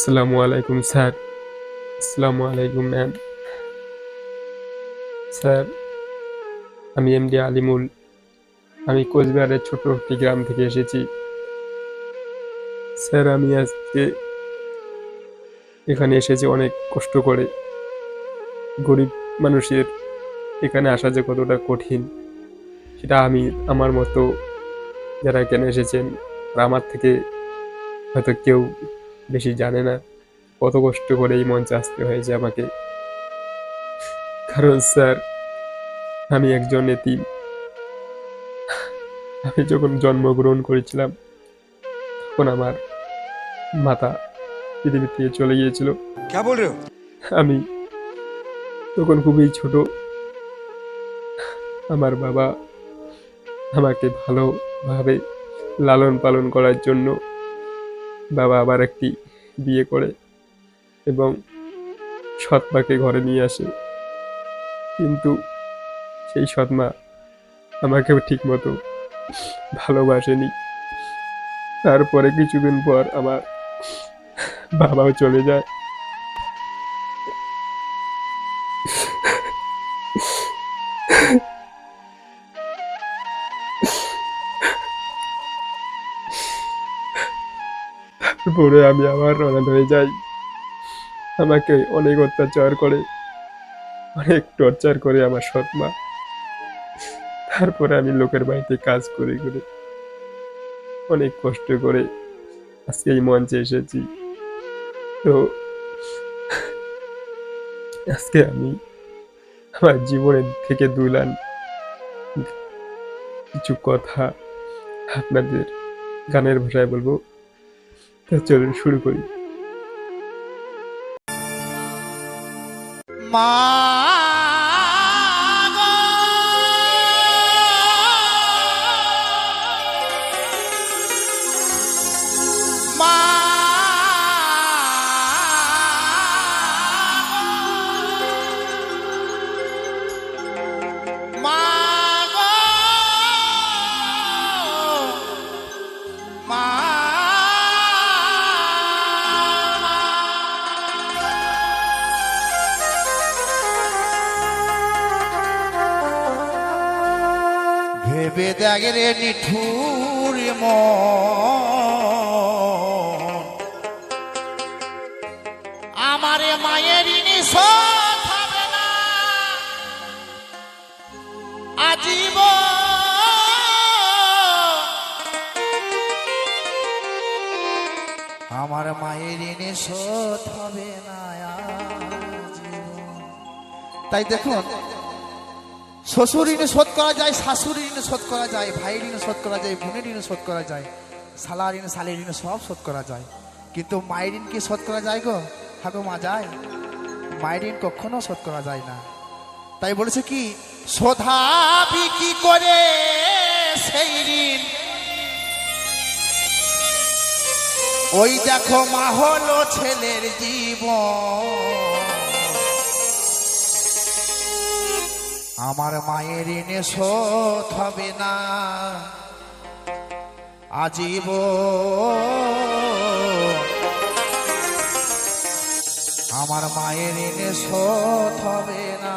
আসসালামু আলাইকুম, স্যার। আসসালামু আলাইকুম, ম্যাম। স্যার, আমি এমডি আলিমুল। আমি কোচবিহারের ছোট একটি গ্রাম থেকে এসেছি। স্যার, আমি আজকে এখানে এসেছি অনেক কষ্ট করে। গরিব মানুষের এখানে আসা যে কতটা কঠিন, সেটা আমি আমার মতো যারা এখানে এসেছেন আমার থেকে হয়তো কেউ বেশি জানে না। কত কষ্ট করে এই মঞ্চে আসতে হয়েছে আমাকে। কারণ স্যার আমি একজন এতিম। আমি যখন জন্মগ্রহণ করেছিলাম তখন আমার মাতা পৃথিবী থেকে চলে গিয়েছিল। আমি তখন খুবই ছোট। আমার বাবা আমাকে ভালোভাবে লালন পালন করার জন্য বাবা আবার একটি বিয়ে করে এবং সৎমাকে ঘরে নিয়ে আসে। কিন্তু সেই সৎমা আমাকেও ঠিক মতো ভালোবাসেনি। তারপরে কিছুদিন পর আমার বাবাও চলে যায়। তারপরে আমি আবার অনাথ হয়ে যাই। আমাকে অনেক অত্যাচার করে, অনেক টর্চার করে আমার সৎ মা। তারপরে আমি লোকের বাড়িতে কাজ করে করে অনেক কষ্ট করে আজকে এই মঞ্চে এসেছি। তো আজকে আমি আমার জীবনের থেকে দুলান কিছু কথা আপনাদের গানের ভাষায় বলব। চলুন শুরু করি। মা ভেবে দেখ রে নিঠুর আমারে মায়ের না। আজীব আমার মায়ের ঋণী শোধ হবে না তাই দেখুন শ্বশুর ঋণে শোধ করা যায় শাশুড় ঋণ শোধ করা যায় ভাই ঋণ শোধ করা যায় বোনের ঋণ শোধ করা যায় শালা ঋণ শালের ঋণ সব শোধ করা যায়। কিন্তু মায়ের ঋণ কি শোধ করা যায় গো? হ্যাঁ গো মা, যায়। মায়ের ঋণ কখনো শোধ করা যায় না। তাই বলেছে কি, শোধাবি কি করে সেই ঋণ? ওই দেখো মা হলো ছেলের জীবন। আমার মায়ের ঋণে শোধ হবে না। আজীব আমার মায়ের ঋণে শোধ হবে না।